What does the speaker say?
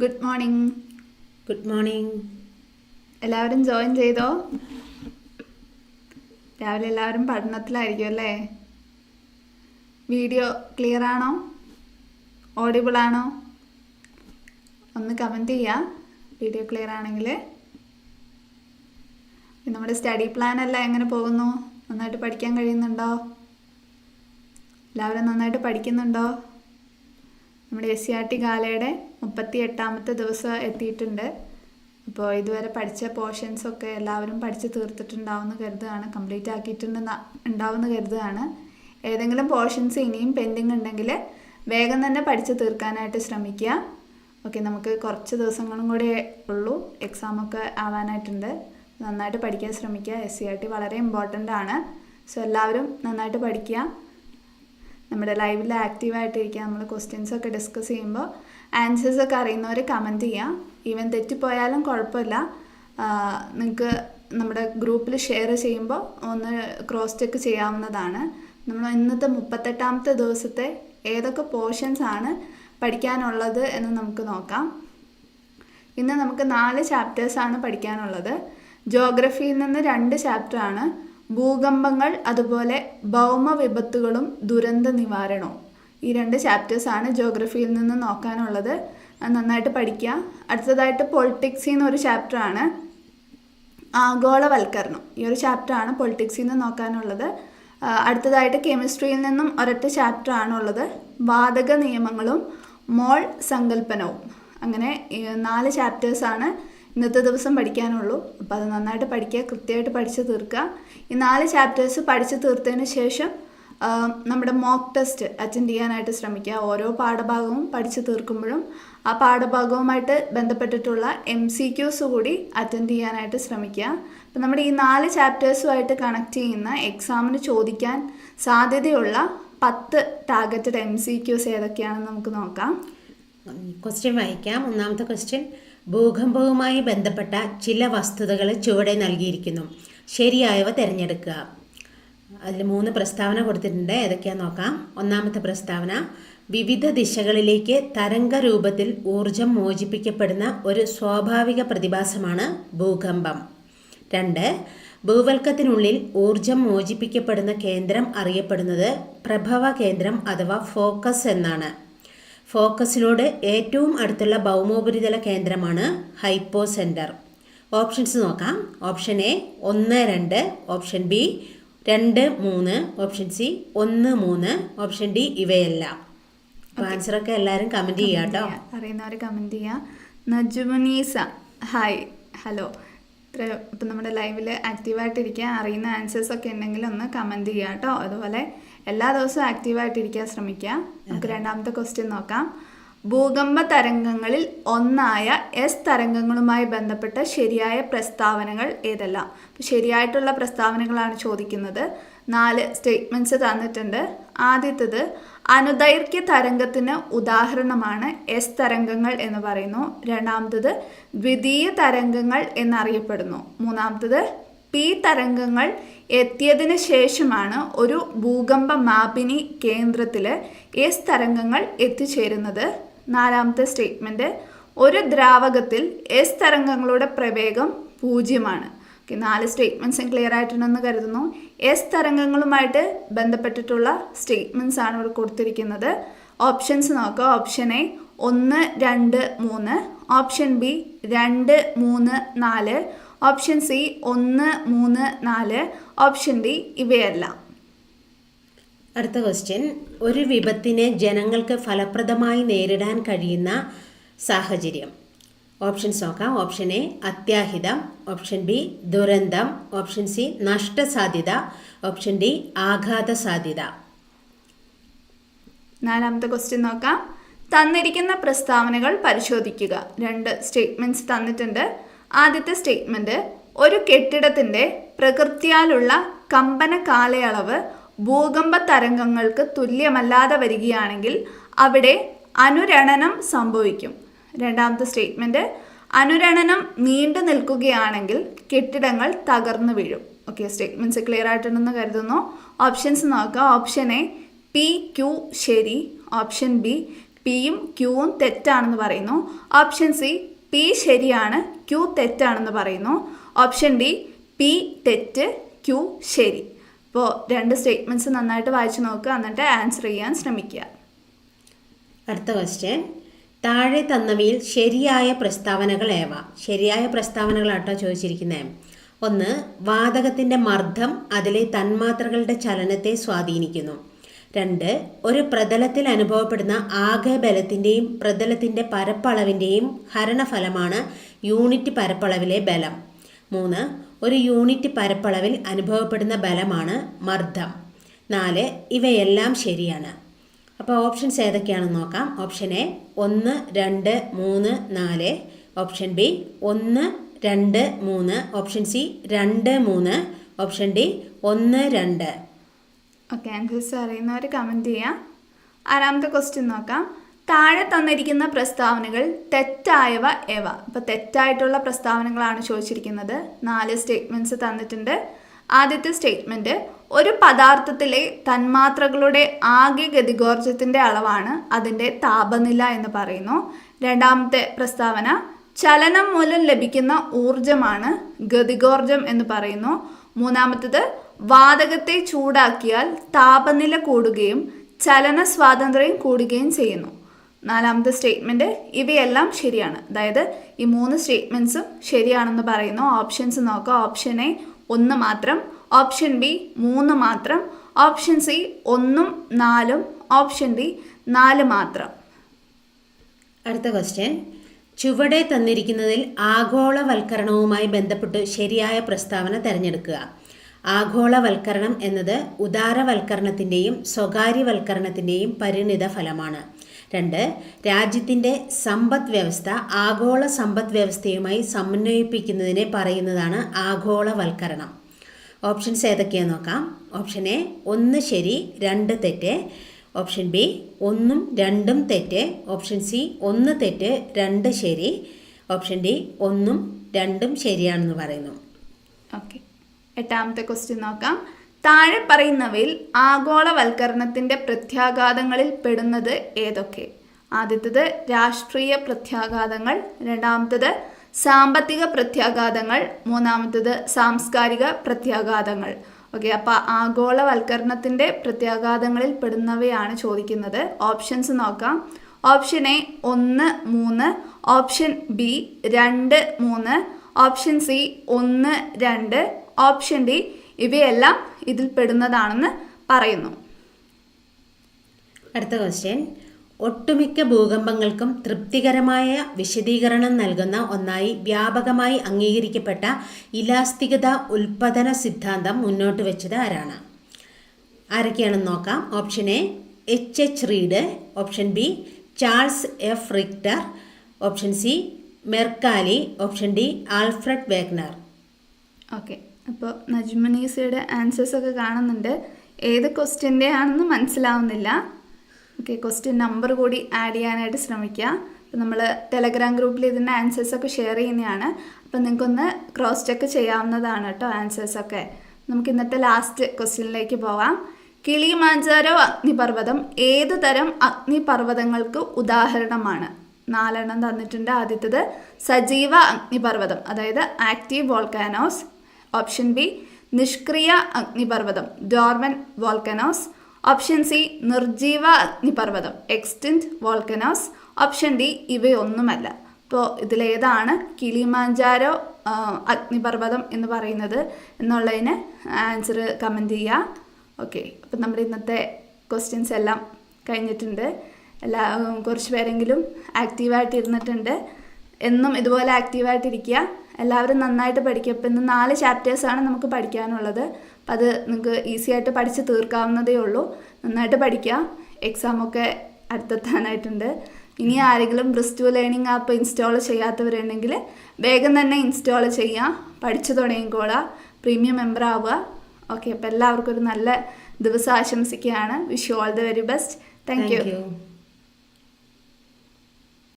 Good morning good morning എല്ലാവരും join ചെയ്തോ? രാവിലെ എല്ലാവരും പഠനത്തിലായിരിക്കും അല്ലേ വീഡിയോ ക്ലിയർ ആണോ? ഓഡിബിൾ ആണോ? ഒന്ന് കമന്റ് ചെയ്യാം. വീഡിയോ ക്ലിയർ ആണെങ്കിൽ നമ്മുടെ സ്റ്റഡി പ്ലാൻ എല്ലാം എങ്ങനെ പോകുന്നു? നന്നായിട്ട് പഠിക്കാൻ കഴിയുന്നുണ്ടോ? എല്ലാവരും നന്നായിട്ട് പഠിക്കുന്നുണ്ടോ? നമ്മുടെ എസ് സി ആർ ടി ഗാലയുടെ മുപ്പത്തി എട്ടാമത്തെ ദിവസം എത്തിയിട്ടുണ്ട്. അപ്പോൾ ഇതുവരെ പഠിച്ച പോർഷൻസ് ഒക്കെ എല്ലാവരും പഠിച്ച് തീർത്തിട്ടുണ്ടാവുമെന്ന് കരുതുകയാണ് കംപ്ലീറ്റ് ആക്കിയിട്ടുണ്ട് ഉണ്ടാവുമെന്ന് കരുതുകയാണ് ഏതെങ്കിലും പോർഷൻസ് ഇനിയും പെൻഡിങ് ഉണ്ടെങ്കിൽ വേഗം തന്നെ പഠിച്ച് തീർക്കാനായിട്ട് ശ്രമിക്കുക. ഓക്കെ നമുക്ക് കുറച്ച് ദിവസങ്ങളും കൂടെ ഉള്ളൂ എക്സാമൊക്കെ ആവാനായിട്ടുണ്ട്. നന്നായിട്ട് പഠിക്കാൻ ശ്രമിക്കുക. എസ് സി ആർ ടി വളരെ ഇമ്പോർട്ടന്റ് ആണ്. സോ എല്ലാവരും നന്നായിട്ട് പഠിക്കുക. നമ്മുടെ ലൈവിൽ ആക്റ്റീവായിട്ടിരിക്കുക നമ്മൾ ക്വസ്റ്റ്യൻസ് ഒക്കെ ഡിസ്കസ് ചെയ്യുമ്പോൾ ആൻസേഴ്സ് ഒക്കെ അറിയുന്നവർ കമന്റ് ചെയ്യാം. ഈവൻ തെറ്റിപ്പോയാലും കുഴപ്പമില്ല. നിങ്ങൾക്ക് നമ്മുടെ ഗ്രൂപ്പിൽ ഷെയർ ചെയ്യുമ്പോൾ ഒന്ന് ക്രോസ് ചെക്ക് ചെയ്യാവുന്നതാണ്. നമ്മൾ ഇന്നത്തെ മുപ്പത്തെട്ടാമത്തെ ദിവസത്തെ ഏതൊക്കെ പോർഷൻസ് ആണ് പഠിക്കാനുള്ളത് എന്ന് നമുക്ക് നോക്കാം. ഇന്ന് നമുക്ക് നാല് ചാപ്റ്റേഴ്സാണ് പഠിക്കാനുള്ളത്. ജോഗ്രഫിയിൽ നിന്ന് രണ്ട് ചാപ്റ്ററാണ് ഭൂകമ്പങ്ങൾ അതുപോലെ ഭൗമ വിപത്തുകളും ദുരന്ത നിവാരണവും. ഈ രണ്ട് ചാപ്റ്റേഴ്സാണ് ജോഗ്രഫിയിൽ നിന്ന് നോക്കാനുള്ളത്. നന്നായിട്ട് പഠിക്കുക അടുത്തതായിട്ട് പൊളിറ്റിക്സിൽ നിന്ന് ഒരു ചാപ്റ്ററാണ് ആഗോളവൽക്കരണം. ഈ ഒരു ചാപ്റ്ററാണ് പൊളിറ്റിക്സിൽ നിന്ന് നോക്കാനുള്ളത്. അടുത്തതായിട്ട് കെമിസ്ട്രിയിൽ നിന്നും ഒരൊറ്റ ചാപ്റ്ററാണുള്ളത് വാതക നിയമങ്ങളും മോൾ സങ്കല്പനവും അങ്ങനെ നാല് ചാപ്റ്റേഴ്സാണ് ഇന്നത്തെ ദിവസം പഠിക്കാനുള്ളൂ. അപ്പോൾ അത് നന്നായിട്ട് പഠിക്കുക കൃത്യമായിട്ട് പഠിച്ചു തീർക്കുക. ഈ നാല് ചാപ്റ്റേഴ്സ് പഠിച്ചു തീർത്തതിന് ശേഷം നമ്മുടെ മോക്ക് ടെസ്റ്റ് അറ്റൻഡ് ചെയ്യാനായിട്ട് ശ്രമിക്കുക. ഓരോ പാഠഭാഗവും പഠിച്ചു തീർക്കുമ്പോഴും ആ പാഠഭാഗവുമായിട്ട് ബന്ധപ്പെട്ടിട്ടുള്ള എം സി ക്യൂസ് കൂടി അറ്റൻഡ് ചെയ്യാനായിട്ട് ശ്രമിക്കുക. അപ്പം നമ്മുടെ ഈ നാല് ചാപ്റ്റേഴ്സുമായിട്ട് കണക്ട് ചെയ്യുന്ന എക്സാമിന് ചോദിക്കാൻ സാധ്യതയുള്ള പത്ത് ടാർഗറ്റഡ് എം സി ക്യൂസ് ഏതൊക്കെയാണെന്ന് നമുക്ക് നോക്കാം. ക്വസ്റ്റ്യൻ വായിക്കാം. ഒന്നാമത്തെ ക്വസ്റ്റ്യൻ ഭൂകമ്പവുമായി ബന്ധപ്പെട്ട ചില വസ്തുതകൾ ചുവടെ നൽകിയിരിക്കുന്നു. ശരിയായവ തിരഞ്ഞെടുക്കുക. അതിൽ മൂന്ന് പ്രസ്താവന കൊടുത്തിട്ടുണ്ട്. ഏതൊക്കെയാന്ന് നോക്കാം. ഒന്നാമത്തെ പ്രസ്താവന വിവിധ ദിശകളിലേക്ക് തരംഗ രൂപത്തിൽ ഊർജം മോചിപ്പിക്കപ്പെടുന്ന ഒരു സ്വാഭാവിക പ്രതിഭാസമാണ് ഭൂകമ്പം. രണ്ട് ഭൂവൽക്കത്തിനുള്ളിൽ ഊർജം മോചിപ്പിക്കപ്പെടുന്ന കേന്ദ്രം അറിയപ്പെടുന്നത് പ്രഭവ കേന്ദ്രം അഥവാ ഫോക്കസ് എന്നാണ്. ഫോക്കസിനോട് ഏറ്റവും അടുത്തുള്ള ഭൗമോപരിതല കേന്ദ്രമാണ് ഹൈപ്പോ സെന്റർ ഓപ്ഷൻസ് നോക്കാം. ഓപ്ഷൻ എ ഒന്ന് രണ്ട് ഓപ്ഷൻ ബി രണ്ട് മൂന്ന് ഓപ്ഷൻ സി ഒന്ന് മൂന്ന് ഓപ്ഷൻ ഡി ഇവയെല്ലാം. ആൻസർ ആൻസറൊക്കെ എല്ലാവരും കമന്റ് ചെയ്യാം കേട്ടോ. അറിയുന്നവർ കമന്റ് ചെയ്യാം. നജുമുനീസ. ഹായ്. ഹലോ. ഇത്ര ഇപ്പം നമ്മുടെ ലൈവിൽ ആക്റ്റീവായിട്ടിരിക്കാൻ അറിയുന്ന ആൻസേഴ്സ് ഒക്കെ ഉണ്ടെങ്കിൽ ഒന്ന് കമന്റ് ചെയ്യാം കേട്ടോ. അതുപോലെ എല്ലാ ദിവസവും ആക്റ്റീവായിട്ടിരിക്കാൻ ശ്രമിക്കുക. നമുക്ക് രണ്ടാമത്തെ ക്വസ്റ്റ്യൻ നോക്കാം. ഭൂകമ്പ തരംഗങ്ങളിൽ ഒന്നായ എസ് തരംഗങ്ങളുമായി ബന്ധപ്പെട്ട ശരിയായ പ്രസ്താവനകൾ ഏതെല്ലാം? ശരിയായിട്ടുള്ള പ്രസ്താവനകളാണ് ചോദിക്കുന്നത്. നാല് സ്റ്റേറ്റ്മെന്റ്സ് തന്നിട്ടുണ്ട്. ആദ്യത്തത് അനുദൈർഘ്യ തരംഗത്തിന് ഉദാഹരണമാണ് എസ് തരംഗങ്ങൾ എന്ന് പറയുന്നു. രണ്ടാമത്തത് ദ്വിതീയ തരംഗങ്ങൾ എന്നറിയപ്പെടുന്നു. മൂന്നാമത്തത് പി തരംഗങ്ങൾ എത്തിയതിന് ശേഷമാണ് ഒരു ഭൂകമ്പ മാപിനി കേന്ദ്രത്തിൽ എസ് തരംഗങ്ങൾ എത്തിച്ചേരുന്നത്. നാലാമത്തെ സ്റ്റേറ്റ്മെന്റ് ഒരു ദ്രാവകത്തിൽ എസ് തരംഗങ്ങളുടെ പ്രവേഗം പൂജ്യമാണ്. ഓക്കെ നാല് സ്റ്റേറ്റ്മെൻസും ക്ലിയർ ആയിട്ടുണ്ടെന്ന് കരുതുന്നു. എസ് തരംഗങ്ങളുമായിട്ട് ബന്ധപ്പെട്ടിട്ടുള്ള സ്റ്റേറ്റ്മെൻസ് ആണ് ഇവിടെ കൊടുത്തിരിക്കുന്നത്. ഓപ്ഷൻസ് നോക്കുക ഓപ്ഷൻ എ ഒന്ന് രണ്ട് മൂന്ന്. ഓപ്ഷൻ ബി രണ്ട് മൂന്ന് നാല്. ഓപ്ഷൻ സി ഒന്ന് മൂന്ന് നാല്. ഓപ്ഷൻ ഡി ഇവയെല്ലാം. അടുത്ത ക്വസ്റ്റ്യൻ ഒരു വിപത്തിനെ ജനങ്ങൾക്ക് ഫലപ്രദമായി നേരിടാൻ കഴിയുന്ന സാഹചര്യം. ഓപ്ഷൻസ് നോക്കാം. ഓപ്ഷൻ എ അത്യാഹിതം. ഓപ്ഷൻ ബി ദുരന്തം. ഓപ്ഷൻ സി നഷ്ടസാധ്യത. ഓപ്ഷൻ ഡി ആഘാത സാധ്യത നാലാമത്തെ ക്വസ്റ്റ്യൻ നോക്കാം. തന്നിരിക്കുന്ന പ്രസ്താവനകൾ പരിശോധിക്കുക. രണ്ട് സ്റ്റേറ്റ്മെന്റ്സ് തന്നിട്ടുണ്ട്. ആദ്യത്തെ സ്റ്റേറ്റ്മെന്റ് ഒരു കെട്ടിടത്തിന്റെ പ്രകൃതിയാലുള്ള കമ്പന കാലയളവ് ഭൂകമ്പ തരംഗങ്ങൾക്ക് തുല്യമല്ലാതെ വരികയാണെങ്കിൽ അവിടെ അനുരണനം സംഭവിക്കും. രണ്ടാമത്തെ സ്റ്റേറ്റ്മെന്റ് അനുരണനം നീണ്ടു നിൽക്കുകയാണെങ്കിൽ കെട്ടിടങ്ങൾ തകർന്നു വീഴും. ഓക്കെ സ്റ്റേറ്റ്മെന്റ്സ് ക്ലിയർ ആയിട്ടുണ്ടെന്ന് കരുതുന്നു. ഓപ്ഷൻസ് നോക്കുക. ഓപ്ഷൻ എ പി ക്യു ശരി. ഓപ്ഷൻ ബി പിയും ക്യൂവും തെറ്റാണെന്ന് പറയുന്നു. ഓപ്ഷൻ സി പി ശരിയാണ് ക്യൂ തെറ്റാണെന്ന് പറയുന്നു. ഓപ്ഷൻ ഡി പി തെറ്റ് ക്യൂ ശരി. അപ്പോൾ രണ്ട് സ്റ്റേറ്റ്മെന്റ്സ് നന്നായിട്ട് വായിച്ചു നോക്കുക എന്നിട്ട് ആൻസർ ചെയ്യാൻ ശ്രമിക്കുക. അടുത്ത ക്വസ്റ്റ്യൻ താഴെ തന്നവയിൽ ശരിയായ പ്രസ്താവനകൾ ഏവ? ശരിയായ പ്രസ്താവനകളാട്ടോ ചോദിച്ചിരിക്കുന്നത് ഒന്ന് വാതകത്തിന്റെ മർദ്ദം അതിലെ തന്മാത്രകളുടെ ചലനത്തെ സ്വാധീനിക്കുന്നു. രണ്ട് ഒരു പ്രതലത്തിൽ അനുഭവപ്പെടുന്ന ആകെ ബലത്തിന്റെയും പ്രതലത്തിന്റെ പരപ്പളവിന്റെയും ഹരണഫലമാണ് യൂണിറ്റ് പരപ്പളവിലെ ബലം. മൂന്ന് ഒരു യൂണിറ്റ് പരപ്പളവിൽ അനുഭവപ്പെടുന്ന ബലമാണ് മർദ്ദം. നാല് ഇവയെല്ലാം ശരിയാണ്. അപ്പോൾ ഓപ്ഷൻസ് ഏതൊക്കെയാണെന്ന് നോക്കാം. ഓപ്ഷൻ എ ഒന്ന് രണ്ട് മൂന്ന് നാല്. ഓപ്ഷൻ ബി ഒന്ന് രണ്ട് മൂന്ന്. ഓപ്ഷൻ സി രണ്ട് മൂന്ന്. ഓപ്ഷൻ ഡി ഒന്ന് രണ്ട്. ഓക്കെ ആൻസേഴ്സ് അറിയുന്നവർ കമന്റ് ചെയ്യാം. ആറാമത്തെ ക്വസ്റ്റ്യൻ നോക്കാം. താഴെ തന്നിരിക്കുന്ന പ്രസ്താവനകൾ തെറ്റായവ എവ? അപ്പോൾ തെറ്റായിട്ടുള്ള പ്രസ്താവനകളാണ് ചോദിച്ചിരിക്കുന്നത്. നാല് സ്റ്റേറ്റ്മെന്റ്സ് തന്നിട്ടുണ്ട്. ആദ്യത്തെ സ്റ്റേറ്റ്മെന്റ് ഒരു പദാർത്ഥത്തിലെ തന്മാത്രകളുടെ ആകെ ഗതികോർജത്തിന്റെ അളവാണ് അതിന്റെ താപനില എന്ന് പറയുന്നു. രണ്ടാമത്തെ പ്രസ്താവന ചലനം മൂലം ലഭിക്കുന്ന ഊർജമാണ് ഗതികോർജം എന്ന് പറയുന്നു. മൂന്നാമത്തത് വാതകത്തെ ചൂടാക്കിയാൽ താപനില കൂടുകയും ചലന സ്വാതന്ത്ര്യം കൂടുകയും ചെയ്യുന്നു. നാലാമത്തെ സ്റ്റേറ്റ്മെന്റ് ഇവയെല്ലാം ശരിയാണ്. അതായത് ഈ മൂന്ന് സ്റ്റേറ്റ്മെന്റ്സും ശരിയാണെന്ന് പറയുന്നു. ഓപ്ഷൻസ് നോക്കുക. ഓപ്ഷൻ എ ഒന്ന് മാത്രം. ഓപ്ഷൻ ബി മൂന്ന് മാത്രം. ഓപ്ഷൻ സി ഒന്നും നാലും. ഓപ്ഷൻ ഡി നാല് മാത്രം. അടുത്ത ക്വസ്റ്റ്യൻ ചുവടെ തന്നിരിക്കുന്നതിൽ ആഗോളവൽക്കരണവുമായി ബന്ധപ്പെട്ട് ശരിയായ പ്രസ്താവന തിരഞ്ഞെടുക്കുക. ആഗോളവൽക്കരണം എന്നത് ഉദാരവൽക്കരണത്തിന്റെയും സ്വകാര്യവൽക്കരണത്തിന്റെയും പരിണിത ഫലമാണ്. രണ്ട് രാജ്യത്തിന്റെ സമ്പദ് വ്യവസ്ഥ ആഗോള സമ്പദ് വ്യവസ്ഥയുമായി സമന്വയിപ്പിക്കുന്നതിനെ പറയുന്നതാണ് ആഗോളവൽക്കരണം. ഓപ്ഷൻസ് ഏതൊക്കെയാണെന്ന് നോക്കാം. ഓപ്ഷൻ എ ഒന്ന് ശരി രണ്ട് തെറ്റ്. ഓപ്ഷൻ ബി ഒന്നും രണ്ടും തെറ്റ്. ഓപ്ഷൻ സി ഒന്ന് തെറ്റ് രണ്ട് ശരി. ഓപ്ഷൻ ഡി ഒന്നും രണ്ടും ശരിയാണെന്ന് പറയുന്നു. ഓക്കെ. എട്ടാമത്തെ ക്വസ്റ്റ്യൻ നോക്കാം. താഴെ പറയുന്നവയിൽ ആഗോളവൽക്കരണത്തിന്റെ പ്രത്യാഘാതങ്ങളിൽ പെടുന്നത് ഏതൊക്കെ? ആദ്യത്തത് രാഷ്ട്രീയ പ്രത്യാഘാതങ്ങൾ രണ്ടാമത്തത് സാമ്പത്തിക പ്രത്യാഘാതങ്ങൾ മൂന്നാമത്തത് സാംസ്കാരിക പ്രത്യാഘാതങ്ങൾ. ഓക്കെ അപ്പോൾ ആഗോളവൽക്കരണത്തിന്റെ പ്രത്യാഘാതങ്ങളിൽ പെടുന്നവയാണ് ചോദിക്കുന്നത്. ഓപ്ഷൻസ് നോക്കാം. ഓപ്ഷൻ എ ഒന്ന് മൂന്ന്. ഓപ്ഷൻ ബി രണ്ട് മൂന്ന്. ഓപ്ഷൻ സി ഒന്ന് രണ്ട്. ഓപ്ഷൻ ഡി ഇവയെല്ലാം ഇതിൽ പെടുന്നതാണെന്ന് പറയുന്നു. അടുത്ത ക്വസ്റ്റ്യൻ ഒട്ടുമിക്ക ഭൂകമ്പങ്ങൾക്കും തൃപ്തികരമായ വിശദീകരണം നൽകുന്ന ഒന്നായി വ്യാപകമായി അംഗീകരിക്കപ്പെട്ട ഇലാസ്തികത ഉൽപ്പതന സിദ്ധാന്തം മുന്നോട്ട് വെച്ചത് ആരാണ്? ആരൊക്കെയാണെന്ന് നോക്കാം. Option A H H Reid option B Charles F Richter option C Mercalli option D Alfred Wegener okay അപ്പോൾ നജ്മനീസയുടെ ആൻസേഴ്സ് ഒക്കെ കാണുന്നുണ്ട്. ഏത് ക്വസ്റ്റ്യന്റെ ആണെന്ന് മനസ്സിലാവുന്നില്ല. ഓക്കെ ക്വസ്റ്റ്യൻ നമ്പർ കൂടി ആഡ് ചെയ്യാനായിട്ട് ശ്രമിക്കുക. അപ്പോൾ നമ്മൾ ടെലഗ്രാം ഗ്രൂപ്പിൽ ഇതിന്റെ ആൻസേഴ്സ് ഒക്കെ ഷെയർ ചെയ്യുന്നതാണ്. അപ്പോൾ നിങ്ങൾക്കൊന്ന് ക്രോസ് ചെക്ക് ചെയ്യാവുന്നതാണ് കേട്ടോ ആൻസേഴ്സ് ഒക്കെ. നമുക്ക് ഇന്നത്തെ ലാസ്റ്റ് ക്വസ്റ്റ്യനിലേക്ക് പോവാം കിളിമാഞ്ചാരോ അഗ്നിപർവതം ഏത് തരം അഗ്നിപർവതങ്ങൾക്ക് ഉദാഹരണമാണ്? നാലെണ്ണം തന്നിട്ടുണ്ട് ആദ്യത്തേത് സജീവ അഗ്നിപർവതം അതായത് ആക്റ്റീവ് വോൾക്കാനോസ് ഓപ്ഷൻ ബി നിഷ്ക്രിയ അഗ്നിപർവതം ഡോർമൻ വോൾക്കനോസ്. ഓപ്ഷൻ സി നിർജീവ അഗ്നിപർവതം എക്സ്റ്റിന്റ് വോൾക്കനോസ്. ഓപ്ഷൻ ഡി ഇവയൊന്നുമല്ല. അപ്പോൾ ഇതിലേതാണ് കിളിമാഞ്ചാരോ അഗ്നിപർവതം എന്ന് പറയുന്നത് എന്നുള്ളതിന് ആൻസർ കമന്റ് ചെയ്യുക ഓക്കെ അപ്പം നമ്മുടെ ഇന്നത്തെ ക്വസ്റ്റ്യൻസ് എല്ലാം കഴിഞ്ഞിട്ടുണ്ട്. എല്ലാ കുറച്ച് പേരെങ്കിലും ആക്റ്റീവായിട്ട് ഇരുന്നിട്ടുണ്ട് എന്നും ഇതുപോലെ ആക്റ്റീവായിട്ടിരിക്കുക. എല്ലാവരും നന്നായിട്ട് പഠിക്കുക. ഇപ്പം ഇന്ന് നാല് ചാപ്റ്റേഴ്സാണ് നമുക്ക് പഠിക്കാനുള്ളത്. അപ്പം അത് നിങ്ങൾക്ക് ഈസി ആയിട്ട് പഠിച്ച് തീർക്കാവുന്നതേ ഉള്ളൂ. നന്നായിട്ട് പഠിക്കുക. എക്സാമൊക്കെ അടുത്തെത്താനായിട്ടുണ്ട്. ഇനി ആരെങ്കിലും ബ്രിസ്റ്റു ലേണിംഗ് ആപ്പ് ഇൻസ്റ്റാൾ ചെയ്യാത്തവരുണ്ടെങ്കിൽ വേഗം തന്നെ ഇൻസ്റ്റാൾ ചെയ്യുക. പഠിച്ചു തുടങ്ങിക്കോളാം പ്രീമിയം മെമ്പർ ആവുക. ഓക്കെ അപ്പോൾ എല്ലാവർക്കും ഒരു നല്ല ദിവസം ആശംസിക്കുകയാണ്. Wish you all the very best thank you